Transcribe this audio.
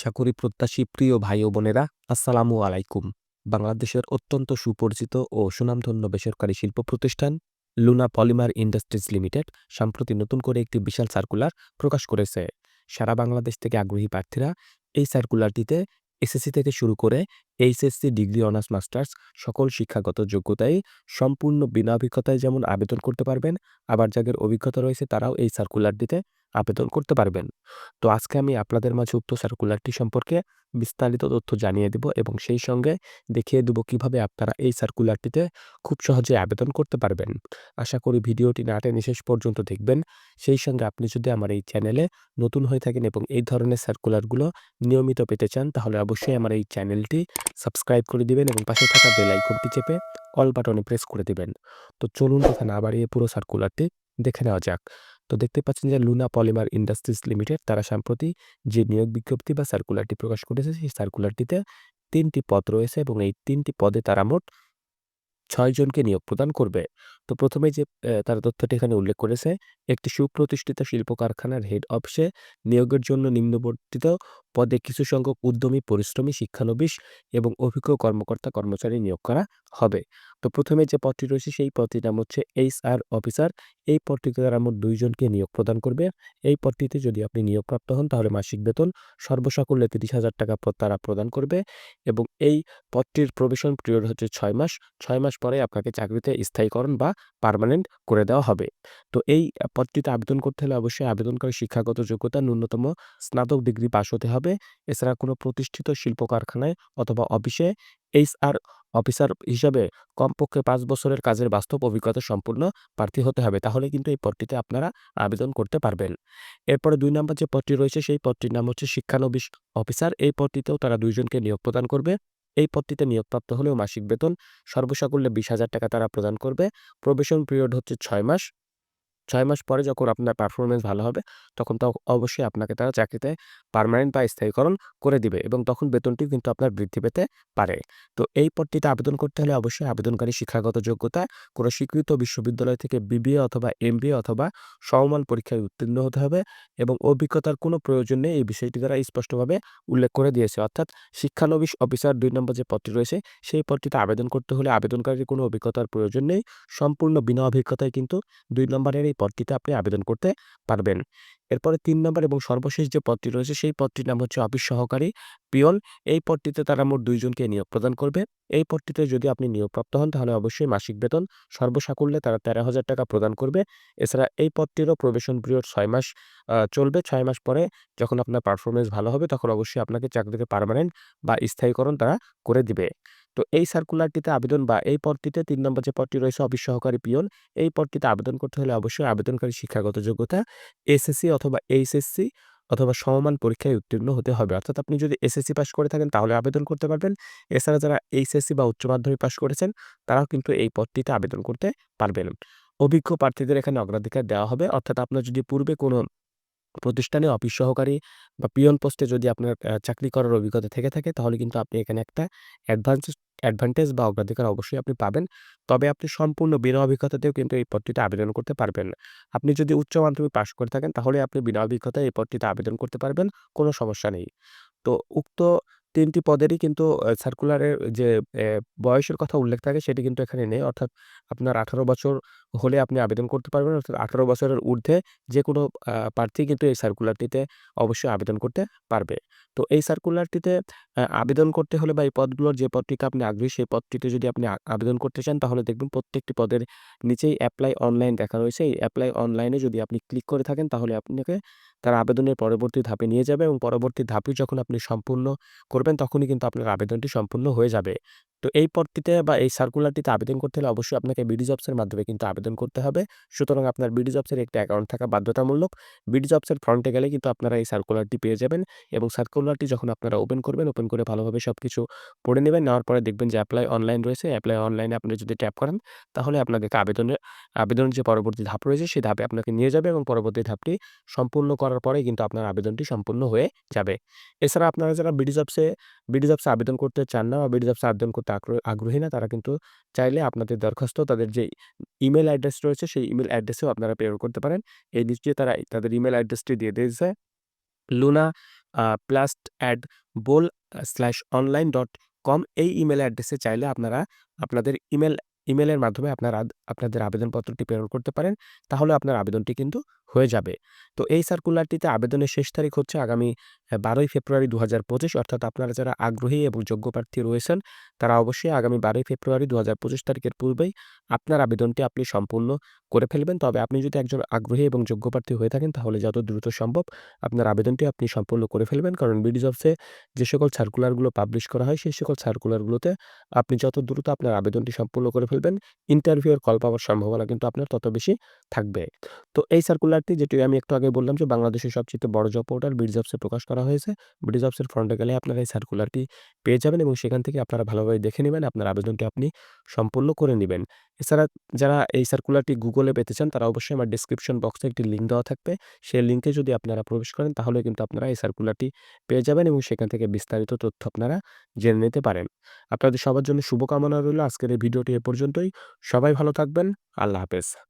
চাকরি প্রত্যাশী প্রিয় ভাই ও বোনেরা। আসসালামু আলাইকুম। বাংলাদেশের অত্যন্ত সুপরিচিত ও সুনামধন্য বেসরকারি শিল্প প্রতিষ্ঠান লুনা পলিমার ইন্ডাস্ট্রিজ লিমিটেড সম্প্রতি নতুন করে একটি বিশাল সার্কুলার প্রকাশ করেছে। সারা বাংলাদেশ থেকে আগ্রহী প্রার্থীরা এই সার্কুলারটিতে এসএসসি থেকে শুরু করে এইচএসসি, ডিগ্রি, অনার্স, মাস্টার্স সকল শিক্ষাগত যোগ্যতায় সম্পূর্ণ বিনা অভিজ্ঞতায় যেমন আবেদন করতে পারবেন, আবার যাদের অভিজ্ঞতা রয়েছে তারাও এই সার্কুলারটিতে আবেদন করতে পারবেন। তো আজকে আমি আপনাদের মাঝে উক্ত সার্কুলারটি সম্পর্কে বিস্তারিত তথ্য জানিয়ে দেব এবং সেই সঙ্গে দেখিয়ে দেব কীভাবে আপনারা এই সার্কুলারটিতে খুব সহজে আবেদন করতে পারবেন। আশা করি ভিডিওটি না টেনে শেষ পর্যন্ত দেখবেন। সেই সঙ্গে আপনি যদি আমার এই চ্যানেলে নতুন হয়ে থাকেন এবং এই ধরনের সার্কুলারগুলো নিয়মিত পেতে চান, তাহলে অবশ্যই আমার এই চ্যানেলটি সাবস্ক্রাইব করে দিবেন এবং পাশে থাকা বেল আইকনটি চেপে অল বাটনে প্রেস করে দিবেন। তো চলুন কথা না বাড়িয়ে পুরো সার্কুলারটি দেখে নেওয়া যাক। তো দেখতে পাচ্ছেন যে লুনা পলিমার ইন্ডাস্ট্রিজ লিমিটেড তারা সম্প্রতি যে নিয়োগ বিজ্ঞপ্তি বা সার্কুলারটি প্রকাশ করেছে, সেই সার্কুলারটিতে তিনটি পদ রয়েছে এবং এই তিনটি পদে তারা মোট ছয়জনকে নিয়োগ প্রদান করবে। তো প্রথমে যে তার তথ্যটি এখানে উল্লেখ করেছে, একটি সুপ্রতিষ্ঠিত শিল্প কারখানার হেড অফিসে নিয়োগের জন্য নিম্নবর্তিত পদে কিছু সংখ্যক উদ্যমী, পরিশ্রমী, শিক্ষানবিশ এবং অভিজ্ঞ কর্মকর্তা, কর্মচারী নিয়োগ করা হবে। তো প্রথমে যে পদটি রয়েছে, সেই পদটির নাম হচ্ছে এইচ আর অফিসার। এই পদটিতে তারা মোট দুইজনকে নিয়োগ প্রদান করবে। এই পদটিতে যদি আপনি নিয়োগপ্রাপ্ত হন, তাহলে মাসিক বেতন সর্বসাকুল্যে তিরিশ হাজার টাকা তারা প্রদান করবে এবং এই পদটির প্রবেশন পিরিয়ড হচ্ছে ছয় মাস। ছয় মাস পরে আপনাকে চাকরিতে স্থায়ীকরণ বা পারমানেন্ট করে দেওয়া হবে। তো এই পদটিতে আবেদন করতে হলে অবশ্যই আবেদনকারী শিক্ষাগত যোগ্যতা, ন্যূনতম স্নাতক ডিগ্রি পাশ হতে হবে। এছাড়া কোনো প্রতিষ্ঠিত শিল্প কারখানায় অথবা অফিসে এইচ আর অফিসার হিসাবে কমপক্ষে পাঁচ বছরের কাজের বাস্তব অভিজ্ঞতা সম্পূর্ণ প্রার্থী হতে হবে। তাহলে কিন্তু এই পদটিতে আপনারা আবেদন করতে পারবেন। এরপরে দুই নম্বর যে পদটি রয়েছে, সেই পদটির নাম হচ্ছে শিক্ষানবিশ অফিসার। এই পদটিতেও তারা দুইজনকে নিয়োগ প্রদান করবে। এই পদটিতে নিয়োগপ্রাপ্ত হলেও মাসিক বেতন সর্বসাকুল্যে বিশ হাজার টাকা তারা প্রদান করবে। প্রবেশন পিরিয়ড হচ্ছে ছয় মাস। ছয় মাস পরে যখন আপনার পারফরমেন্স ভালো হবে, তখন তো অবশ্যই আপনাকে তারা চাকরিতে পারমানেন্ট বা স্থায়ীকরণ করে দিবে এবং তখন বেতনটি কিন্তু আপনার বৃদ্ধি পেতে পারে। তো এই পদটিতে আবেদন করতে হলে অবশ্যই আবেদনকারী শিক্ষাগত যোগ্যতা কোনো স্বীকৃত বিশ্ববিদ্যালয় থেকে বিবিএ অথবা এমবিএ অথবা সমমান পরীক্ষায় উত্তীর্ণ হতে হবে এবং অভিজ্ঞতার কোনো প্রয়োজন নেই, এই বিষয়টি দ্বারা স্পষ্টভাবে উল্লেখ করে দিয়েছে। অর্থাৎ শিক্ষানবিশ অফিসার দুই নম্বর যে পদটি রয়েছে, সেই পদটিতে আবেদন করতে হলে আবেদনকারীর কোনো অভিজ্ঞতার প্রয়োজন নেই। সম্পূর্ণ বিনা অভিজ্ঞতায় কিন্তু দুই নম্বরের এই পদটিতে আপনি আবেদন করতে পারবেন। এরপরে তিন নম্বর এবং সর্বশেষ যে পদটি রয়েছে, সেই পদটির নাম হচ্ছে অফিস সহকারী পিয়ন। এই পদটিতে তারা মোট দুইজনকে নিয়োগ প্রদান করবে। এই পদটিতে যদি আপনি নিয়োগপ্রাপ্ত হন, তাহলে অবশ্যই মাসিক বেতন সর্বসাকুল্যে তারা তেরো হাজার টাকা প্রদান করবে। এছাড়া এই পদটিরও প্রবেশন পিরিয়ড ছয় মাস চলবে। ছয় মাস পরে যখন আপনার পারফরমেন্স ভালো হবে, তখন অবশ্যই আপনাকে চাকরিতে পারমানেন্ট বা স্থায়ীকরণ তারা করে দিবে। তো এই সার্কুলারটিতে আবেদন বা এই পদটিতে তিন নম্বর যে পদটি রয়েছে অফিস সহকারী পিয়ন এই পদটিতে আবেদন করতে হলে অবশ্যই আবেদনকারী শিক্ষাগত যোগ্যতা, এসএসসি অথবা এইচএসসি অথবা সমমান পরীক্ষায় উত্তীর্ণ হতে হবে। অর্থাৎ আপনি যদি এসএসসি পাশ করে থাকেন, তাহলে আবেদন করতে পারবেন। এছাড়া যারা এইচএসসি বা উচ্চ মাধ্যমিক পাশ করেছেন, তারাও কিন্তু এই পদটিতে আবেদন করতে পারবেন। অভিজ্ঞ প্রার্থীদের এখানে অগ্রাধিকার দেওয়া হবে। অর্থাৎ আপনার যদি পূর্বে কোনো প্রতিষ্ঠানে অফিস সহকারী বা পিয়ন পোস্টে যদি আপনার চাকরি করার অভিজ্ঞতা থেকে থাকে, তাহলে কিন্তু আপনি এখানে একটা অ্যাডভান্স, অ্যাডভান্টেজ বা অগ্রাধিকার অবশ্যই আপনি পাবেন। তবে আপনি সম্পূর্ণ বিনা অভিজ্ঞতাতেও কিন্তু এই পদটিতে আবেদন করতে পারবেন। আপনি যদি উচ্চ মাধ্যমিক পাশ করে থাকেন, তাহলে আপনি বিনা অভিজ্ঞতায় এই পদটিতে আবেদন করতে পারবেন, কোনো সমস্যা নেই। তো উক্ত তিনটি পদেরই কিন্তু সার্কুলারের যে বয়সের কথা উল্লেখ থাকে সেটি কিন্তু এখানে নেই। অর্থাৎ আপনার আঠারো বছর হলে আপনি আবেদন করতে পারবেন। অর্থাৎ আঠারো বছরের ঊর্ধ্বে যে কোনো প্রার্থী কিন্তু এই সার্কুলারটিতে অবশ্যই আবেদন করতে পারবে। তো এই সার্কুলারটিতে আবেদন করতে হলে বা এই পদগুলোর যে পদটিতে আপনি আগ্রহী, সেই পদটিতে যদি আপনি আবেদন করতে চান, তাহলে দেখবেন প্রত্যেকটি পদের নিচেই অ্যাপ্লাই অনলাইন দেখা রয়েছে। এই অ্যাপ্লাই অনলাইনে যদি আপনি ক্লিক করে থাকেন, তাহলে আপনাকে তার আবেদনের পরবর্তী ধাপে নিয়ে যাবে এবং পরবর্তী ধাপে যখন আপনি সম্পূর্ণ করবেন, তখনই কিন্তু আপনার আবেদনটি সম্পূর্ণ হয়ে যাবে। তো এই পদটিতে বা এই সার্কুলারটিতে আবেদন করতে হলে অবশ্যই আপনাকে বিডি জবসের মাধ্যমে কিন্তু আবেদন করতে হবে। সুতরাং আপনার বিডি জবসের একটি অ্যাকাউন্ট থাকা বাধ্যতামূলক। বিডি জবসের ফ্রন্টে গেলে কিন্তু আপনারা এই সার্কুলারটি পেয়ে যাবেন এবং সার্কুলারটি যখন আপনারা ওপেন করবেন ওপেন করে ভালোভাবে সব কিছু পড়ে নেবেন। নেওয়ার পরে দেখবেন যে অ্যাপ্লাই অনলাইন রয়েছে। অ্যাপ্লাই অনলাইনে আপনি যদি ট্যাপ করেন, তাহলে আপনাদেরকে আবেদনের আবেদনের যে পরবর্তী ধাপ রয়েছে, সেই ধাপে আপনাকে নিয়ে যাবে এবং পরবর্তী ধাপটি সম্পূর্ণ করার পরেই কিন্তু আপনার আবেদনটি সম্পূর্ণ হয়ে যাবে। এছাড়া আপনারা যারা বিডি জবসে বিডি জবসে আবেদন করতে চান না বা বিডি জবসে আবেদন করতে আগ্রহী না, তারা কিন্তু চাইলে আপনাদের দরখাস্ত, তাদের যে ইমেল অ্যাড্রেস রয়েছে, সেই ইমেল অ্যাড্রেসেও আপনারা প্রেরণ করতে পারেন। এই নিশ্চয়ই তারা, তাদের ইমেল অ্যাড্রেসটি দিয়ে দিয়েছে। Luna plast at bol slash online dot com এই ইমেল অ্যাড্রেসে চাইলে আপনারা, আপনাদের ইমেল ইমেলের মাধ্যমে আপনারা আপনাদের আবেদনপত্রটি প্রেরণ করতে পারেন। তাহলে আপনার আবেদনটি কিন্তু হয়ে যাবে। তো এই সার্কুলারটিতে আবেদনের শেষ তারিখ হচ্ছে আগামী ১২ই ফেব্রুয়ারি ২০২৫ অর্থাৎ আপনারা যারা আগ্রহী এবং যোগ্য প্রার্থী রয়েছেন, তারা অবশ্যই আগামী ১২ই ফেব্রুয়ারি ২০২৫ তারিখের পূর্বেই আপনার আবেদনটি আপনি সম্পূর্ণ করে ফেলবেন। তবে আপনি যদি একজন আগ্রহী এবং যোগ্য প্রার্থী হয়ে থাকেন, তাহলে যত দ্রুত সম্ভব আপনার আবেদনটি আপনি সম্পূর্ণ করে ফেলবেন। কারণ বিডি জবসে যে সকল সার্কুলারগুলো পাবলিশ করা হয়, সেই সকল সার্কুলারগুলোতে আপনি যত দ্রুত আপনার আবেদনটি সম্পূর্ণ করে ইন্টারভিউ এর কল পাওয়ার সম্ভাবনা কিন্তু আপনার তত বেশি থাকবে। তো এই সার্কুলারটি যেটি আমি একটু আগে বললাম যে বাংলাদেশের সবচেয়ে বড় জব পোর্টাল বিডি জবসে প্রকাশ করা হয়েছে। বিডি জবসের ফ্রন্টে গেলে আপনারা এই সার্কুলারটি পেয়ে যাবেন এবং সেখান থেকে আপনারা ভালোভাবে দেখে নেবেন আপনার আবেদনটি আপনি সম্পূর্ণ করে নেবেন এছাড়া যারা এই সার্কুলারটি গুগলে পেতে চান, তারা অবশ্যই আমার ডেসক্রিপশন বক্সে একটি লিঙ্ক দেওয়া থাকবে। সেই লিঙ্কে যদি আপনারা প্রবেশ করেন, তাহলে কিন্তু আপনারা এই সার্কুলারটি পেয়ে যাবেন এবং সেখান থেকে বিস্তারিত তথ্য আপনারা জেনে নিতে পারেন। আপনাদের সবার জন্য শুভকামনা রইল আজকের এই ভিডিওটি এ পর্যন্তই। সবাই ভালো থাকবেন। আল্লাহ হাফেজ।